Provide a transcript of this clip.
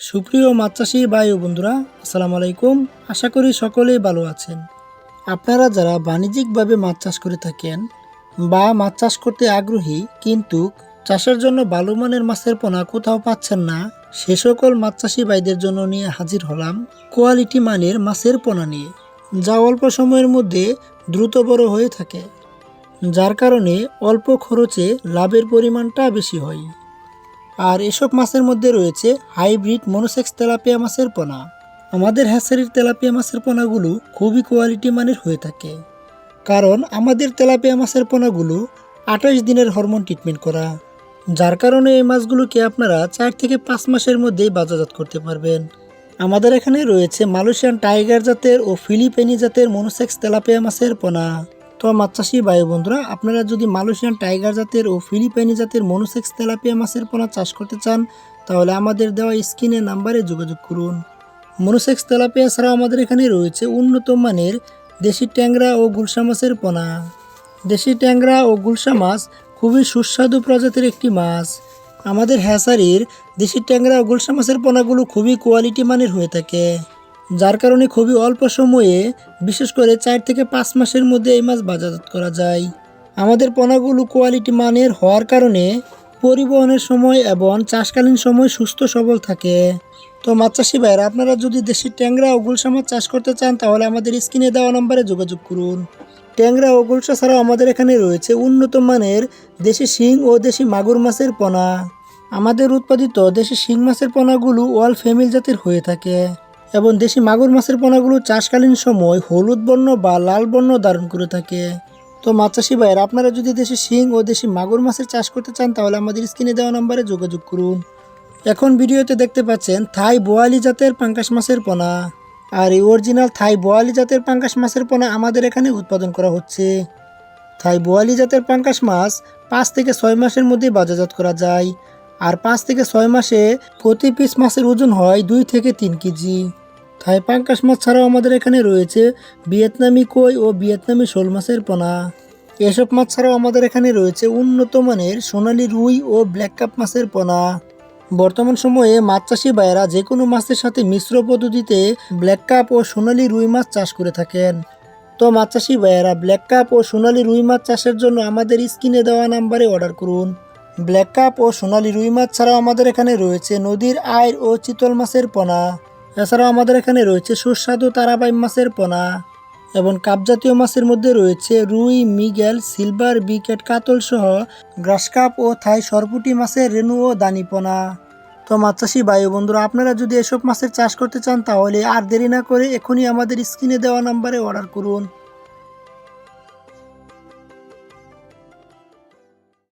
সুপ্রিয় মাছ চাষি ভাই ও বন্ধুরা, আসসালামু আলাইকুম। আশা করি সকলেই ভালো আছেন। আপনারা যারা বাণিজ্যিকভাবে মাছ চাষ করে থাকেন বা মাছ চাষ করতে আগ্রহী, কিন্তু চাষের জন্য ভালো মানের মাছের পোনা কোথাও পাচ্ছেন না, সে সকল মাছ চাষি ভাইদের জন্য নিয়ে হাজির হলাম কোয়ালিটি মানের মাছের পোনা নিয়ে, যা অল্প সময়ের মধ্যে দ্রুত বড় হয়ে থাকে, যার কারণে অল্প খরচে লাভের পরিমাণটা বেশি হয়। আর এসব মাছের মধ্যে রয়েছে হাইব্রিড মনোসেক্স তেলাপিয়া মাছের পোনা। আমাদের হ্যাসারির তেলাপিয়া মাছের পোনাগুলো খুবই কোয়ালিটি মানের হয়ে থাকে। কারণ আমাদের তেলাপিয়া মাছের পোনাগুলো আঠাশ দিনের হরমোন ট্রিটমেন্ট করা, যার কারণে এই মাছগুলোকে আপনারা চার থেকে পাঁচ মাসের মধ্যেই বাজারজাত করতে পারবেন। আমাদের এখানে রয়েছে মালয়েশিয়ান টাইগার জাতের ও ফিলিপাইনি জাতের মনোসেক্স তেলাপিয়া মাছের পোনা। তো মাছ চাষি ভাই বন্ধুরা, আপনারা যদি মালয়েশিয়ান টাইগার জাতের ও ফিলিপাইনি জাতের মনোসেক্স তেলাপিয়া মাছের পোনা চাষ করতে চান, তাহলে আমাদের দেওয়া স্ক্রিনের নাম্বারে যোগাযোগ করুন। মনোসেক্স তেলাপিয়া ছাড়াও আমাদের এখানে রয়েছে উন্নত মানের দেশি ট্যাংরা ও গুলশা মাছের পোনা। দেশি ট্যাংরা ও গুলশা মাছ খুবই সুস্বাদু প্রজাতির একটি মাছ। আমাদের হ্যাসারির দেশি ট্যাংরা ও গুলশা মাছের পোনাগুলো খুবই কোয়ালিটি মানের হয়ে থাকে। যার কারণে খুবই অল্প সময়ে, বিশেষ করে চার থেকে পাঁচ মাসের মধ্যে এই মাছ বাজারজাত করা যায়। আমাদের পোনাগুলো কোয়ালিটি মানের হওয়ার কারণে পরিবহনের সময় এবং চাষকালীন সময় সুস্থ সবল থাকে। তো মাছ চাষি ভাইরা আপনারা যদি দেশি ট্যাংরা ও গুলশা মাছ চাষ করতে চান, তাহলে আমাদের স্ক্রিনে দেওয়া নম্বরে যোগাযোগ করুন। ট্যাংরা ও গুলশা ছাড়াও আমাদের এখানে রয়েছে উন্নত মানের দেশি শিং ও দেশি মাগুর মাছের পোনা। আমাদের উৎপাদিত দেশি শিং মাছের পোনাগুলো ওয়াল ফ্যামিল জাতের হয়ে থাকে। এবং দেশি মাগুর মাছের পোনাগুলো চাষকালীন সময় হলুদ বর্ণ বা লাল বর্ণ ধারণ করে থাকে। তো মাছ ভাইয়ের, আপনারা যদি দেশি শিং ও দেশি মাগুর মাছের চাষ করতে চান, তাহলে আমাদের স্ক্রিনে দেওয়া নম্বরে যোগাযোগ করুন। এখন ভিডিওতে দেখতে পাচ্ছেন থাই বোয়ালি জাতের পাঙ্কাশ মাছের পোনা। আর এই অরিজিনাল থাই বোয়ালি জাতের পাঙ্কাশ মাছের পোনা আমাদের এখানে উৎপাদন করা হচ্ছে। থাই বোয়ালি জাতের পাঙ্কাশ মাছ পাঁচ থেকে ছয় মাসের মধ্যে বাজারজাত করা যায়। আর পাঁচ থেকে ছয় মাসে প্রতি পিস মাছের ওজন হয় দুই থেকে তিন কেজি। থাই পাঙ্কাশ মাছ ছাড়াও আমাদের এখানে রয়েছে ভিয়েতনামি কই ও ভিয়েতনামি শোল মাছের পোনা। এসব মাছ ছাড়াও আমাদের এখানে রয়েছে উন্নত মানের সোনালি রুই ও ব্ল্যাক কাপ মাছের পোনা। বর্তমান সময়ে মাছ চাষি ভাইয়েরা যে কোনো মাছের সাথে মিশ্র পদ্ধতিতে ব্ল্যাক কাপ ও সোনালি রুই মাছ চাষ করে থাকেন। তো মাছ চাষি ভাইয়েরা ব্ল্যাক কাপ ও সোনালি রুই মাছ চাষের জন্য আমাদের স্ক্রিনে দেওয়া নাম্বারে অর্ডার করুন। ব্ল্যাক কাপ ও সোনালী রুই মাছ ছাড়াও আমাদের এখানে রয়েছে নদীর আইর ও চিতল মাছের পোনা। এছাড়াও আমাদের এখানে রয়েছে সুস্বাদু তারাবাই মাছের পোনা এবং কাপজাতীয় মাছের মধ্যে রয়েছে রুই, মিগেল, সিলভার, বিকেট কাতল সহ গ্রাস কাপ ও থাই সরপুটি মাছের রেণু ও দানিপোনা তো মাছ চাষি ভাই বন্ধুরা, আপনারা যদি এসব মাছের চাষ করতে চান তাহলে আর দেরি না করে এখনই আমাদের স্ক্রিনে দেওয়া নাম্বারে অর্ডার করুন।